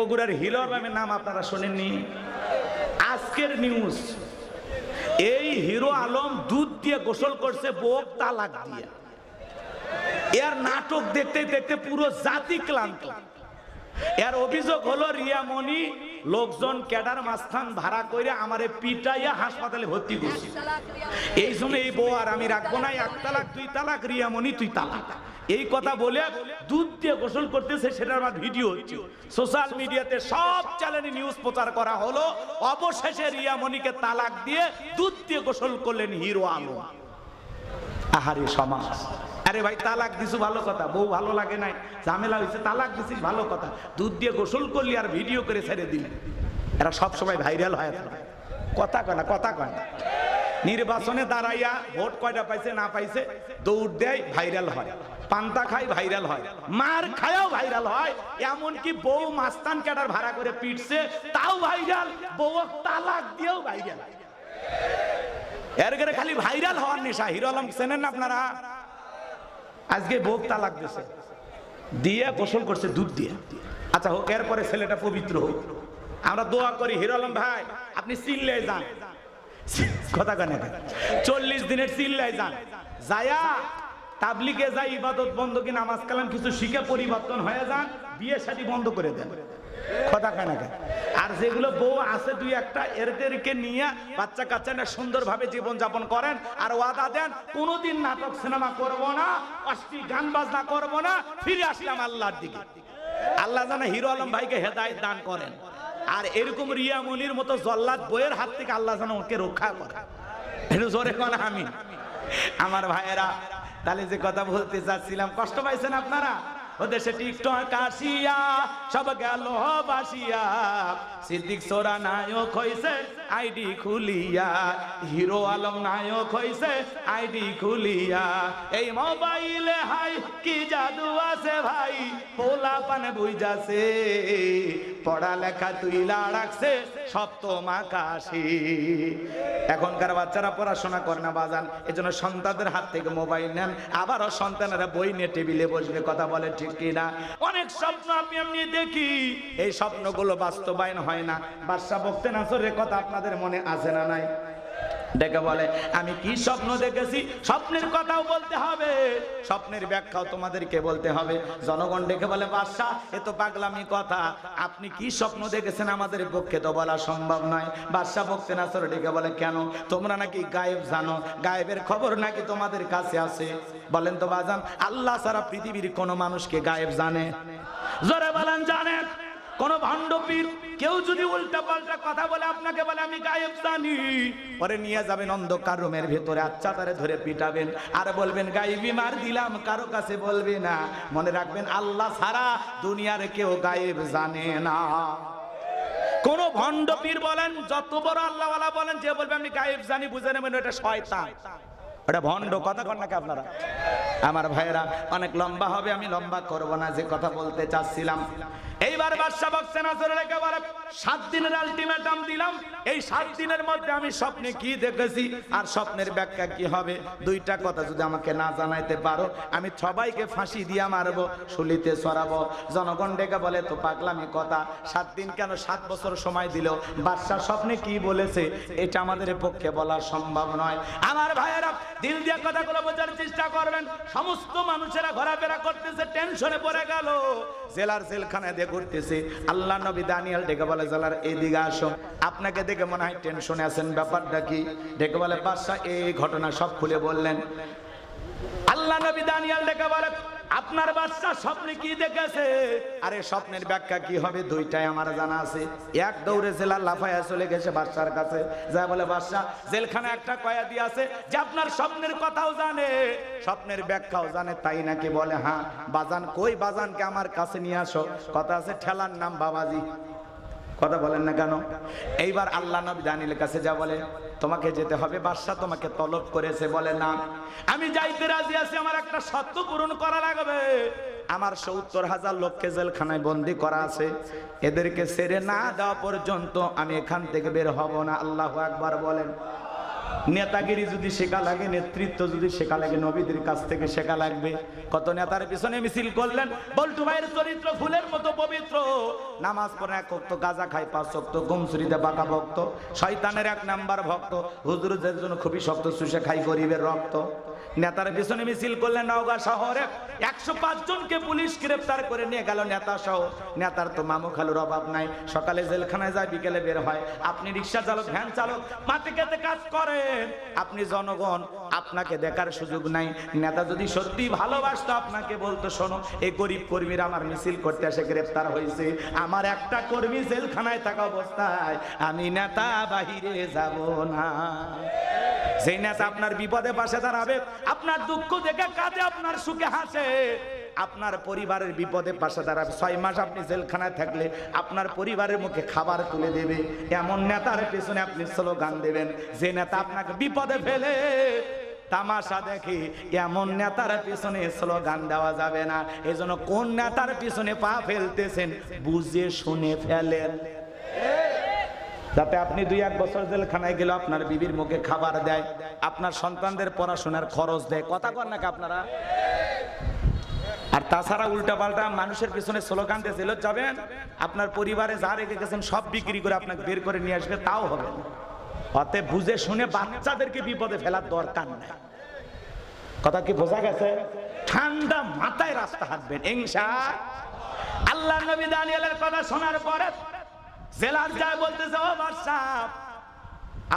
বগুড়ার হিলর বামের নাম আপনারা শোনেননি। আজকের নিউজ এই হিরো আলম দুধ দিয়ে গোসল করছে বোক তালাক দিয়ে। এর নাটক দেখতে দেখতে পুরো জাতি ক্লান্ত। এর অভিযোগ হলো রিয়ামণি লোকজন ক্যাডার মাস্থান ভাড়া করে আমারে পিটাইয়া হাসপাতালে ভর্তি করছি। এই জন্য এই বউ আর আমি রাখব না, এক তালাক তুই তালাক, রিয়ামণি, তুই তালাক। এই কথা বলে দুধ দিয়ে গোসল করতেছে সেটার আমার ভিডিও হচ্ছে। সোশ্যাল মিডিয়াতে সব চ্যানেলে নিউজ প্রচার করা হলো। অবশেষে রিয়ামণিকে তালাক দিয়ে দুধ দিয়ে গোসল করলেন হিরো আলম। আহারে সমাজ। আরে ভাই, তালাক দিছু, ভালো কথা। বউ ভালো লাগে নাই, ঝামেলা হয়েছে তালাক দিছিস, ভালো কথা। দুধ দিয়ে গোসল করলি আর ভিডিও করে ছেড়ে দিলি। এরা সব সময় ভাইরাল হয়। কথা কয় না, কথা কয় না। নির্বাচনে দাঁড়াইয়া ভোট কয়টা পাইছে, না পাইছে, দৌড় দেয়, ভাইরাল হয়। পান্তা খায়, ভাইরাল হয়। মার খায়াও ভাইরাল হয়। এমনকি বউ মাস্তান ক্যাডার ভাড়া করে পিটছে, তাও ভাইরাল। বউ তালাক দিয়েও ভাইরাল। এর খালি ভাইরাল হওয়ার নেশা। হিরো আলম চেনেন আপনারা? আজকে বোক তালাক দিছে। দিয়ে গোসল করছে, দুধ দিয়ে। আচ্ছা হোক, এরপরে ছেলেটা পবিত্র হোক। আমরা দোয়া করি, হিরো আলম ভাই, আপনি চিল্লে যান। কথা কেন? চল্লিশ দিনের চিল্লাই যান। যায়া তাবলিকে যাই, ইবাদত বন্ধ কি নামাজ কালাম কিছু শিখে পরিবর্তন হয়ে যান, বিয়ে শাড়ি বন্ধ করে দেন। কথা কেন? আর যেগুলো বউ আছে দুই একটা এদেরকে নিয়ে বাচ্চা কাচ্চা না সুন্দরভাবে জীবন যাপন করেন আর ওয়াদা দেন, কোনোদিন নাটক সিনেমা করব না অষ্টি গান বাজনা করব না, ফিরে আসলাম আল্লাহর দিকে। আল্লাহ জানা হিরো আলম ভাইকে হেদায়েত দান করেন। আর এরকম রিয়া মনির মতো জল্লাদ বইয়ের হাত থেকে আল্লাহ যেন ওকে রক্ষা করে। একটু জোরে কোন আমি আমার ভাইয়েরা, তাহলে যে কথা বলতে চাচ্ছিলাম, কষ্ট পাইছেন আপনারা? ওদের সে টিকটক আসিয়া, সব গেল বাসিয়া। সিদ্দিক সোরা নায়ক হইছে, আইডি খুলিয়া। হিরো আলম নায়ক হইছে, আইডি খুলিয়া। এই মোবাইলে হাই, কি জাদু আছে ভাই? পানে বুঝাছে পড়ালেখা তুই রাখছে সপ্তম আকাশে এখনকার বাচ্চারা পড়াশোনা করে না বাজান, এজন্য সন্তানদের হাত থেকে মোবাইল নেন, আবারও সন্তানেরা বই নিয়ে টেবিলে বসবে, কথা বলে ঠিক কিনা? অনেক স্বপ্ন আমি এমনি দেখি, এই স্বপ্নগুলো বাস্তবায়ন হয় না। বাদশা বক্তে নাসরের কথা আপনাদের মনে আছে না নাই? ডেকে বলে, আমি কি স্বপ্ন দেখেছি? স্বপ্নের কথাও বলতে হবে। স্বপ্নের ব্যাখ্যাও তোমাদেরকে বলতে হবে। জনগণ ডেকে বলে, বাদশাহ, এ তো পাগলামি কথা। আপনি কি স্বপ্ন দেখেছেন আমাদের পক্ষে তো বলা সম্ভব নয়। বাদশাহ বক্তে নাসর ডেকে বলে, কেন? তোমরা নাকি গায়েব জানো। গায়েবের খবর নাকি তোমাদের কাছে আছে? বলেন তো, বাজান, আল্লাহ সারা পৃথিবীর কোনো মানুষকে গায়েব জানে? জোরে বলেন, জানেন। কোন ভণ্ডপীর, কেউ যদি উল্টা পাল্টা কথা বলে, আপনাকে বলে, আমি গায়েব জানি। পরে নিয়ে যাবেন অন্ধকার রুমের ভেতরে আচ্ছা তারে ধরে পিটাবেন। আর বলবেন গায়েবি মার দিলাম, কারও কাছে বলবে না। মনে রাখবেন, আল্লাহ ছাড়া দুনিয়ার কেউ গায়েব জানে না। কোন ভণ্ডপীর বলেন, যত বড় আল্লাহওয়ালা বলেন, যে বলবে, আমি গায়েব জানি, বুঝে নেবেন, এটা শয়তান। ওটা ভণ্ড কথা কন নাকি আপনারা? আমার ভাইয়েরা, অনেক লম্বা হবে, আমি লম্বা করব না, যে কথা বলতে চাচ্ছিলাম। এইবার বাদশা বক্সে নজরে রেখে বলে, সাত দিনের আলটিমেটাম দিলাম। এই সাত দিনের মধ্যে আমি স্বপ্নে কি দেখেছি আর স্বপ্নের ব্যাখ্যা কি হবে? দুইটা কথা যদি আমাকে না জানাইতে পারো, আমি সবাইকে ফাঁসি দিয়া মারবো, শুলিতে সরাবো। জনগণ ডেকে বলে, তো পাগলামি কথা, সাত দিন কেন সাত বছর সময় দিল? বাদশা স্বপ্নে কি বলেছে, এটা আমাদের পক্ষে বলা সম্ভব নয়। আমার ভাইয়েরা দিল দিয়ে কথাগুলো বোঝার চেষ্টা করবেন সমস্ত মানুষেরা ঘোরাফেরা করতেছে, টেনশনে পড়ে গেল। জেলার জেলখানায় দিয়ে ঘুরতেছে। আল্লাহ নবী দানিয়াল ডেকে বলে, জেলার এদিকে আসো। আপনাকে দেখে মনে হয় টেনশনে আছেন, ব্যাপারটা কি? ডেকে বলে, বাদশাহ, এই ঘটনা সব খুলে বললেন। আল্লাহ নবী দানিয়াল ডেকে বলে আপনার বাচ্চা স্বপ্নে কি দেখেছে? আরে স্বপ্নের ব্যাখ্যা কি হবে? দুইটাই আমার জানা আছে। এক দৌড়ে জেলার লাফায়া চলে গেছে বাদশার কাছে। যা বলে, বাদশা জেলখানে একটা কয়া দিয়ে আছে যে আপনার স্বপ্নের কথাও জানে। স্বপ্নের ব্যাখ্যাও জানে, তাই নাকি বলে হ্যাঁ বাজান, কই বাজানকে আমার কাছে নিয়ে আসো? কথা আছে, ঠেলার নাম বাবাজি। কথা বলেন না কেন? এইবার আল্লাহ নবী দানিলের কাছে যা বলে তোমাকে যেতে হবে বাদশাহ তোমাকে তলব করেছে, বলে না। আমি যাইতে রাজি আছি, আমার একটা সত্য পূরণ করা লাগবে। আমার সত্তর হাজার লোককে জেলখানায় বন্দি করা আছে। এদেরকে সেরে না দেওয়া পর্যন্ত আমি এখান থেকে বের হব না। আল্লাহ একবার বলেন। নেতাগিরি যদি শেখা লাগে, নেতৃত্ব যদি শেখা লাগে, নবীদের কাছ থেকে শেখা লাগবে। কত নেতার পিছনে মিছিল করলেন, বল্টু ভাইয়ের চরিত্র ফুলের মতো পবিত্র। নামাজ পড়ে এক ভক্ত, গাজা খায় পাঁচ শক্ত গুমসুরিতে বাঁকা ভক্ত, শয়তানের এক নাম্বার ভক্ত। হুজুরদের জন্য খুবই শক্ত, শুষে খাই গরিবের রক্ত। নেতার পিছনে মিছিল করলেন নওগাঁ শহরে একশো পাঁচ জনকে পুলিশ গ্রেপ্তার করে নিয়ে গেল নেতা সহ। নেতার তো মামু খালুর অভাব নাই। সকালে জেলখানায় যায়, বিকেলে বের হয়। আপনি রিক্সা চালক, ভ্যান চালক, মাটি খেতে কাজ করেন। আপনি জনগণ, আপনাকে দেখার সুযোগ নাই। নেতা যদি সত্যি ভালোবাসতো আপনাকে বলতো, শোনো, এই গরিব কর্মীরা আমার মিছিল করতে এসে গ্রেপ্তার হয়েছে। আমার একটা কর্মী জেলখানায় থাকা অবস্থায়। আমি নেতা বাহিরে যাব না। সেই নেতা আপনার বিপদে পাশে দাঁড়াবে, আপনার দুঃখ দেখে কাঁদে, আপনার সুখে হাসে। আপনার পরিবারের বিপদে পাশে দাঁড়াবে, ছয় মাস আপনি জেলখানায় থাকলে আপনার পরিবারের মুখে খাবার তুলে দেবে। এমন নেতার পেছনে আপনি স্লোগান দেবেন, যে নেতা আপনাকে বিপদে ফেলে। তামাশা দেখি এমন নেতার পিছনে স্লোগান দেওয়া যাবে না। এজন্য কোন নেতার পিছনে পা ফেলতেছেন, বুঝে শুনে ফেলেন। যাতে আপনি দুই এক বছর জেলখানায় গেলে আপনার বিবির মুখে খাবার দেয়, আপনার সন্তানদের পড়াশোনার খরচ দেয়। কথা কর নাকি আপনারা? আর তাছাড়া উল্টা পাল্টা মানুষের পিছনে স্লোগান দিয়ে জেলত যাবেন? আপনার পরিবারে যা রেখে গেছেন সব বিক্রি করে আপনাকে বের করে নিয়ে আসবে, তাও হবে অতএব বুঝে শুনে বাচ্চাদেরকে বিপদে ফেলার দরকার নাই। কথা কি বোঝা গেছে? ঠান্ডা মাথায় রাস্তা হাঁটবেন, ইনশা আল্লাহ নবী দানিয়েলের কথা শোনার পরে জেলার যায় বলতেছে, ও বাদশাহ।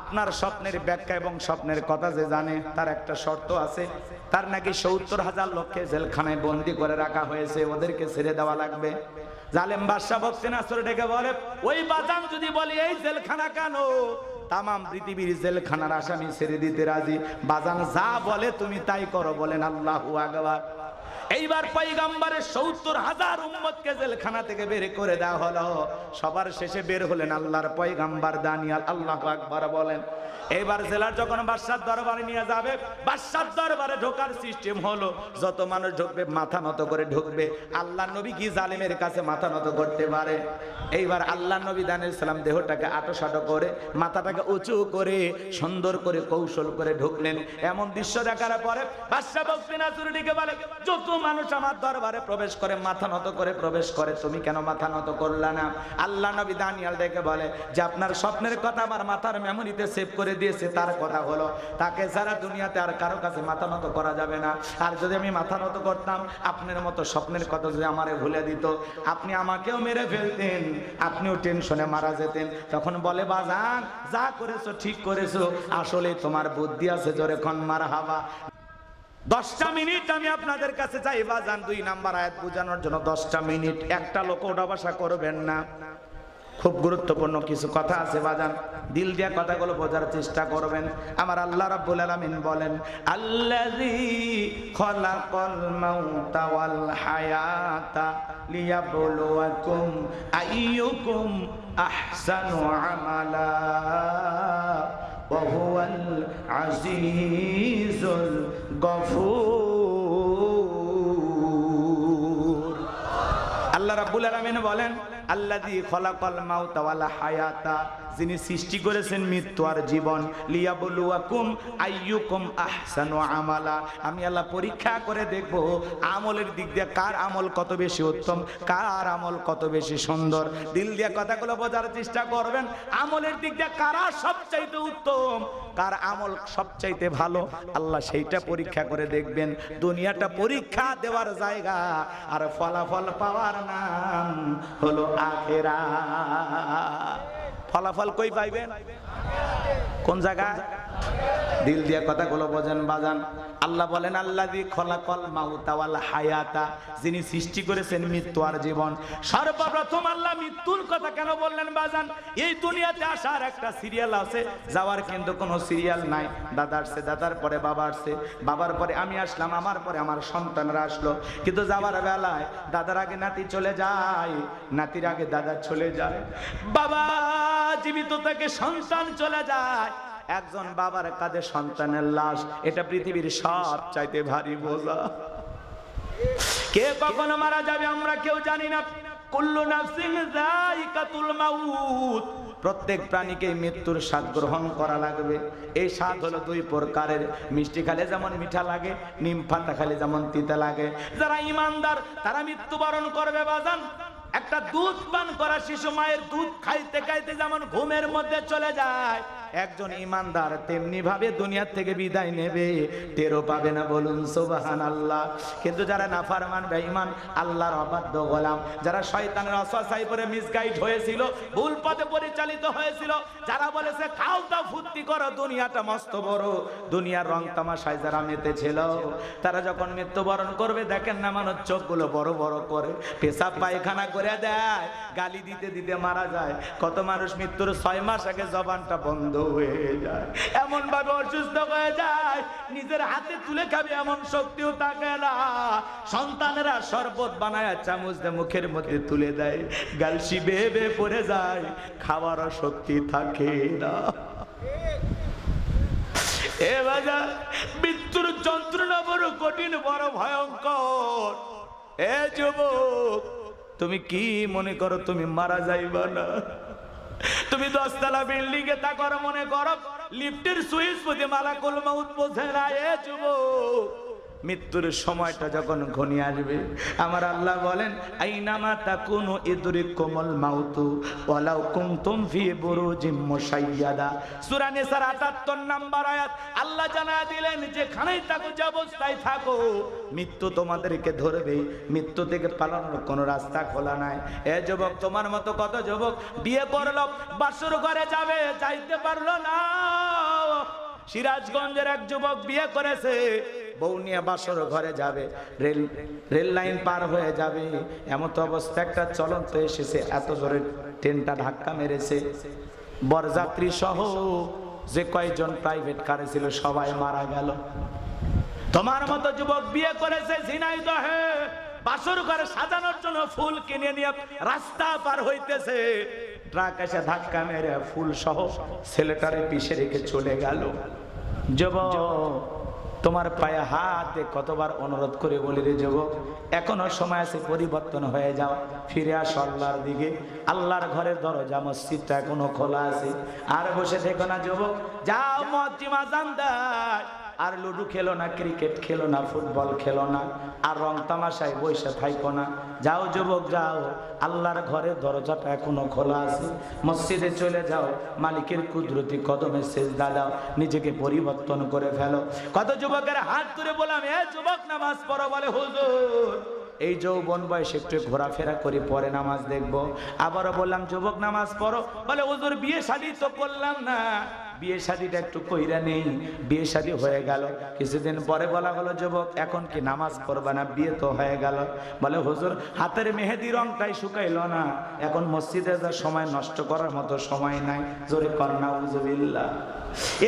আপনার স্বপ্নের ব্যাখ্যা এবং স্বপ্নের কথা যে জানে, তার একটা শর্ত আছে। তার নাকি সত্তর হাজার লোককে জেলখানায় বন্দি করে রাখা হয়েছে, ওদেরকে ছেড়ে দেওয়া লাগবে। জালেম বাদশাহ বক্সিন আসরে ডেকে বলে, ওই বাজান যদি বলি, এই জেলখানা কেন? তামাম পৃথিবীর জেলখানার আসামি ছেড়ে দিতে রাজি। বাজান যা বলে, তুমি তাই করো, বলেন আল্লাহু আকবার। এইবার পৈগাম্বারের সত্তর হাজার উম্মতকে জেলখানা থেকে বের করে দেওয়া হলো। সবার শেষে বের হলেন আল্লাহর পয়গাম্বার দানিয়াল, আল্লাহ আকবার বলেন। এবার জেলার যখন বাদশার দরবারে নিয়ে যাবে, বাদশার দরবারে ঢোকার সিস্টেম হলো, যত মানুষ ঢুকবে, মাথা নত করে ঢুকবে। আল্লাহ নবী কি জালিমের কাছে মাথা নত করতে পারে? এইবার আল্লাহ নবী দানের সালাম দেহটাকে আটোসাটো করে, মাথাটাকে উঁচু করে, সুন্দর করে কৌশল করে ঢুকলেন। এমন দৃশ্য দেখার পরে বাদশাহ বক্সিনা চুরুডিকে বলে, যত মানুষ আমার দরবারে প্রবেশ করে, মাথা নত করে প্রবেশ করে। তুমি কেন মাথা নত করলা না? আল্লাহ নবী দানিয়াল ডেকে বলে যে, আপনার স্বপ্নের কথা আমার মাথার মেমোরিতে সেভ করে দিয়েছে, তার কথা হলো, তাকে সারা দুনিয়াতে আর কারও কাছে মাথা নত করা যাবে না। আর যদি আমি মাথা নত করতাম, আপনার মতো স্বপ্নের কথা যদি আমারে ভুলে দিত, আপনি আমাকেও মেরে ফেলতেন, আপনিও টেনশনে মারা যেতেন। তখন বলে, বাজান, যা করেছ, ঠিক করেছ। আসলে তোমার বুদ্ধি আছে জোরে খন মারা হাবা দশটা মিনিট আমি আপনাদের কাছে চাই, বাজান, দুই নাম্বার আয়াত বোঝানোর জন্য দশটা মিনিট। একটা লোক ওটা বাসা করবেন না। খুব গুরুত্বপূর্ণ কিছু কথা আছে, বাজান। দিল দিয়া কথাগুলো বোঝার চেষ্টা করবেন। আমার আল্লাহ রাব্বুল আলামিন বলেন, আল্লাযী খলাকাল মাউতা ওয়াল হায়াতা লিয়াবলুয়াকুম আইয়ুকুম আহসানু আমালা। وهو العزيز الغفور আল্লাহ রাব্বুল আলামিন বলেন আল্লাযী খলাকাল মাউতা ওয়াল হায়াতা যিনি সৃষ্টি করেছেন মৃত্যু আর জীবন, লিয়াবলুয়াকুম আইয়ুকুম আহসানু আমালা। আমি আল্লাহ পরীক্ষা করে দেখব, আমলের দিক দিয়ে কার আমল কত বেশি উত্তম, কার আমল কত বেশি সুন্দর। দিল দিয়ে কথাগুলো বোঝার চেষ্টা করবেন, আমলের দিক দিয়ে কারা সবচাইতে উত্তম, কার আমল সবচাইতে ভালো, আল্লাহ সেইটা পরীক্ষা করে দেখবেন। দুনিয়াটা পরীক্ষা দেওয়ার জায়গা আর ফলাফল পাওয়ার নাম হলো আখেরা। ফলাফল কই পাইবেন? কোন জায়গায়? দিল দিয়ে কথাগুলো বোঝেন, বাজান। আল্লাহ বলেন আল্লাহ দি খলাকল মাউতাওয়াল হায়াতা। যিনি সৃষ্টি করেছেন মৃত্যু আর জীবন। সর্বপ্রথম আল্লাহ মৃত্যুর কথা কেন বললেন, বাজান? এই দুনিয়াতে আসার একটা সিরিয়াল আছে, যাওয়ার কিন্তু কোনো সিরিয়াল নাই। দাদা আসছে, দাদার পরে বাবা আসছে। বাবার পরে আমি আসলাম, আমার পরে আমার সন্তানরা আসলো। কিন্তু যাওয়ার বেলায় দাদার আগে নাতি চলে যায়, নাতির আগে দাদা চলে যায়। বাবা জীবিত থেকে সন্তান চলে যায়। একজন বাবার কাঁধে সন্তানের লাশ, এটা পৃথিবীর সব চাইতে ভারী বোঝা। কে কখন মারা যাবে আমরা কেউ জানি না। প্রত্যেক প্রাণীকে মৃত্যুর স্বাদ গ্রহণ করা লাগবে। এই স্বাদ হলো দুই প্রকারের। মিষ্টি খালে যেমন মিঠা লাগে, নিম পাতা খালে যেমন তিতা লাগে। যারা ইমানদার, তারা মৃত্যুবরণ করবে বাজান। একটা দুধ পান করা শিশু মায়ের দুধ খাইতে খাইতে যেমন ঘুমের মধ্যে চলে যায় একজন ইমানদার তেমনি ভাবে দুনিয়ার থেকে বিদায় নেবে টেরো পাবে না বলুন সোবাহান আল্লাহ কিন্তু যারা নাফারমান, বেঈমান, আল্লাহর অবাধ্য গোলাম, যারা শয়তানের অসহায় পরে মিসগাইড হয়েছিল, ভুল পথে পরিচালিত হয়েছিল, যারা বলেছে, খাও তা ফুর্তি করো, দুনিয়াটা মস্ত বড়, দুনিয়ার রং তামাশায় যারা মেতেছিল, তারা যখন মৃত্যুবরণ করবে, দেখেন না মানুষ চোখগুলো বড় বড় করে, পেশাব পায়খানা করে দেয়, গালি দিতে দিতে মারা যায়, কত মানুষ মৃত্যুর ছয় মাস আগে জবানটা বন্ধ হয়ে যায়। এমন ভাবে অসুস্থ হয়ে যায়, নিজের হাতে তুলে খাবে এমন শক্তিও থাকে না। সন্তানেরা শরবত বানায়, চামচ দিয়ে মুখের মধ্যে তুলে দেয়, গালসি বেয়ে বেয়ে পড়ে যায়, খাওয়ারও শক্তি থাকে না। এ বাজার মৃত্যুর যন্ত্রণা বড় কঠিন, বড় ভয়ঙ্কর। এ যুবক, তুমি কি মনে করো তুমি মারা যাইবা না? তুমি দশতলা বিল্ডিং এ তা করো মনে করো লিফটের সুইচ বুঝে মালাকুল মাউত বোঝে না যুবক। মৃত্যুর সময়টা যখন ঘনিয়ে আসবে, আমার আল্লাহ বলেন, আইনামা তাকুনু ইদরি কোমল মাউতু, ওয়ালাউ কুনতুম ফি বুরুজিম মুশাইয়াদা। সূরা নিসার 78 নাম্বার আয়াত, আল্লাহ জানা দিলেন, যেখানেই থাকো, যে অবস্থায় থাকো, মৃত্যু তোমাদেরকে ধরবে। মৃত্যু থেকে পালানোর কোনো রাস্তা খোলা নাই। এ যুবক, তোমার মতো কত যুবক বিয়ে করল, বাসর ঘরে যাবে, যাইতে পারল না। সিরাজগঞ্জের এক যুবক বিয়ে করেছে। বউ নিয়ে বাসর ঘরে যাবে, রেল রেল লাইন পার হয়ে যাবে। এমন তো অবস্থা একটা চলন্ত এসেছে, এত জোরে ট্রেনটা ধাক্কা মেরেছে। বরযাত্রী সহ যে কয়জন প্রাইভেট কারে ছিল, সবাই মারা গেল। তোমার মতো যুবক বিয়ে করেছে ঝিনাইদহে বাসর ঘরে সাজানোর জন্য ফুল কিনে নিয়ে রাস্তা পার হইতেছে। ট্রাক এসে ধাক্কা মেরে ফুল সহ ছেলেটারে পিছে রেখে চলে গেল। যুবক তোমার পায়ে হাতে কতবার অনুরোধ করে বলি রে যুবক, এখনও সময় আছে পরিবর্তন হয়ে যাও, ফিরে আস আল্লাহর দিকে। আল্লাহর ঘরের দরজা, মসজিদটা এখনও খোলা আছে। আর বসে থেকো না যুবক, যাও মজ্জিমা জান দেয় আর লুডু খেলো না, ক্রিকেট খেলো না, ফুটবল খেলো না, আর রং তামাশায় বসে থাইকো না। যাও যুবক, যাও। আল্লাহর ঘরের দরজাটা এখনও খোলা আছে। মসজিদে চলে যাও। মালিকের কুদরতি কদমে শেষ দাও। নিজেকে পরিবর্তন করে ফেলো। কত যুবকের হাত ধরে বললাম, এ যুবক, নামাজ পড়ো, বলে, হুজুর। এই যৌবন বয়সে একটু ঘোরাফেরা করি পরে নামাজ দেখব। আবারও বললাম, যুবক, নামাজ পড়ো। বলে, হুজুর, বিয়ে শাদী তো করলাম না। বিয়ে শাদীটা একটু কইরা নেই। বিয়ে শাদী হয়ে গেল। কিছুদিন পরে বলা হলো, যুবক, এখন কি নামাজ পড়বা না? বিয়ে তো হয়ে গেল। বলে, হুজুর, হাতের মেহেদি রংটাই শুকাইল না। এখন মসজিদে যা সময় নষ্ট করার মতো সময় নাই। জোরে কন্যা উজুবিল্লা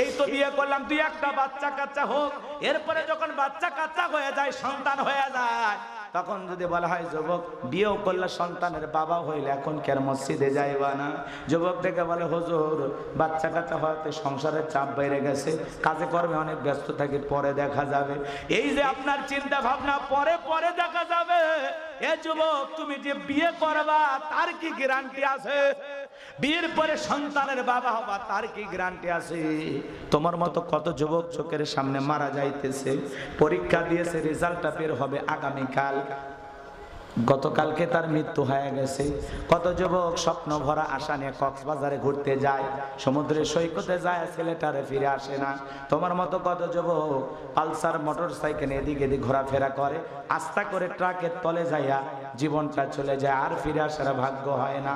এই তো বিয়ে করলাম, তুই একটা বাচ্চা কাচ্চা হোক। এরপরে যখন বাচ্চা কাচ্চা হয়ে যায়, সন্তান হয়ে যায়, তখন যদি বলা হয়, যুবক, বিয়েও করলে সন্তানের বাবা হইলে এখন কেন মসজিদে যাইবা না? যুবক থেকে বলে, হুজুর, বাচ্চা কাচ্চা হওয়াতে সংসারের চাপ বেড়ে গেছে, কাজে কর্মে অনেক ব্যস্ত থাকি, পরে দেখা যাবে। এই যে আপনার চিন্তা ভাবনা পরে পরে দেখা যাবে। এ যুবক, তুমি যে বিয়ে করবা, তার কি গ্যারান্টি আছে? বিয়ের পরে সন্তানের বাবা হবা তার কি গ্যারান্টি আছে? তোমার মতো কত যুবক চোখের সামনে মারা যাইতেছে, পরীক্ষা দিয়েছে, রেজাল্টটা বের হবে আগামীকাল। গতকালকে তার মৃত্যু হয়ে গেছে। কত যুবক স্বপ্ন ভরা আশা নিয়ে কক্সবাজারে ঘুরতে যায়, সমুদ্রের সৈকতে যায়, ছেলেটারে ফিরে আসে না। তোমার মতো কত যুবক পালসার মোটর সাইকেল এদিক এদিক ঘোরাফেরা করে আস্থা করে ট্রাকের তলে যাইয়া জীবনটা চলে যায়, আর ফিরে আসার ভাগ্য হয় না।